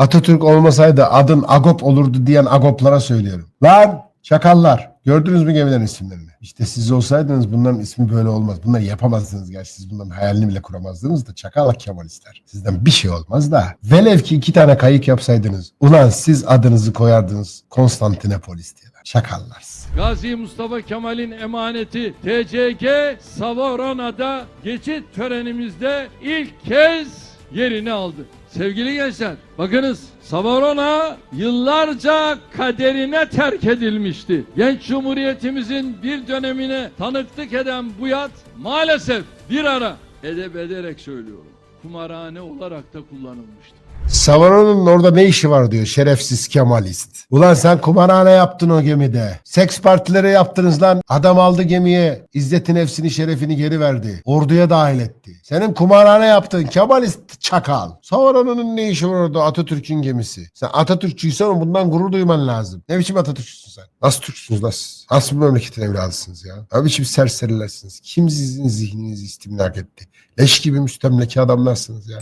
Atatürk olmasaydı adın Agop olurdu diyen Agoplara söylüyorum. Lan çakallar. Gördünüz mü gemilerin isimlerini? İşte siz olsaydınız bunların ismi böyle olmaz. Bunları yapamazdınız gerçi. Siz bunların hayalini bile kuramazdınız da çakal Kemalistler. Sizden bir şey olmaz da. Velev ki iki tane kayık yapsaydınız. Ulan siz adınızı koyardınız Konstantinopolis diye. Çakallar. Gazi Mustafa Kemal'in emaneti TCG Savorona'da geçit törenimizde ilk kez yerini aldı. Sevgili gençler, bakınız Savarona yıllarca kaderine terk edilmişti. Genç Cumhuriyetimizin bir dönemine tanıklık eden bu yat maalesef bir ara edep ederek söylüyorum. Kumarhane olarak da kullanılmıştı. Savaron'un orada ne işi var diyor şerefsiz Kemalist. Ulan sen kumarhane yaptın o gemide. Seks partileri yaptınız lan. Adam aldı gemiye. İzzetin nefsini şerefini geri verdi. Orduya dahil etti. Senin kumarhane yaptın Kemalist çakal. Savaron'un ne işi var orada Atatürk'ün gemisi. Sen Atatürkçüysen bundan gurur duyman lazım. Ne biçim Atatürkçüsün sen? Nasıl Türksünüz siz? Nasıl bir memleketin evladısınız ya? Ne biçim serserilersiniz? Kim sizin zihninizi istimlak etti? Leş gibi müstemleke adamlarsınız ya.